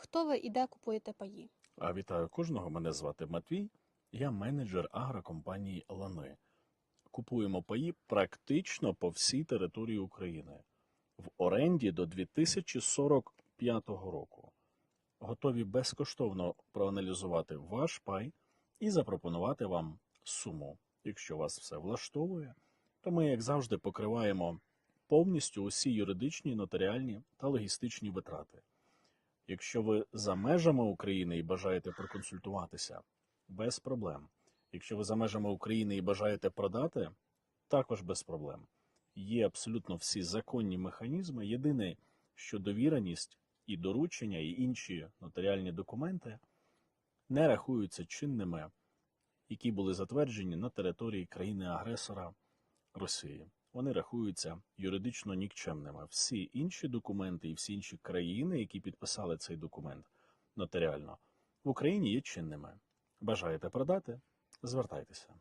Хто ви і де купуєте паї? А вітаю кожного. Мене звати Матвій. Я менеджер агрокомпанії Лани. Купуємо паї практично по всій території України в оренді до 2045 року. Готові безкоштовно проаналізувати ваш пай і запропонувати вам суму. Якщо вас все влаштовує, то ми, як завжди, покриваємо повністю усі юридичні, нотаріальні та логістичні витрати. Якщо ви за межами України і бажаєте проконсультуватися, без проблем. Якщо ви за межами України і бажаєте продати, також без проблем. Є абсолютно всі законні механізми. Єдине, що довіреність і доручення, і інші нотаріальні документи не рахуються чинними, які були затверджені на території країни-агресора Росії. Вони рахуються юридично нікчемними. Всі інші документи і всі інші країни, які підписали цей документ нотаріально, в Україні є чинними. Бажаєте продати? Звертайтеся.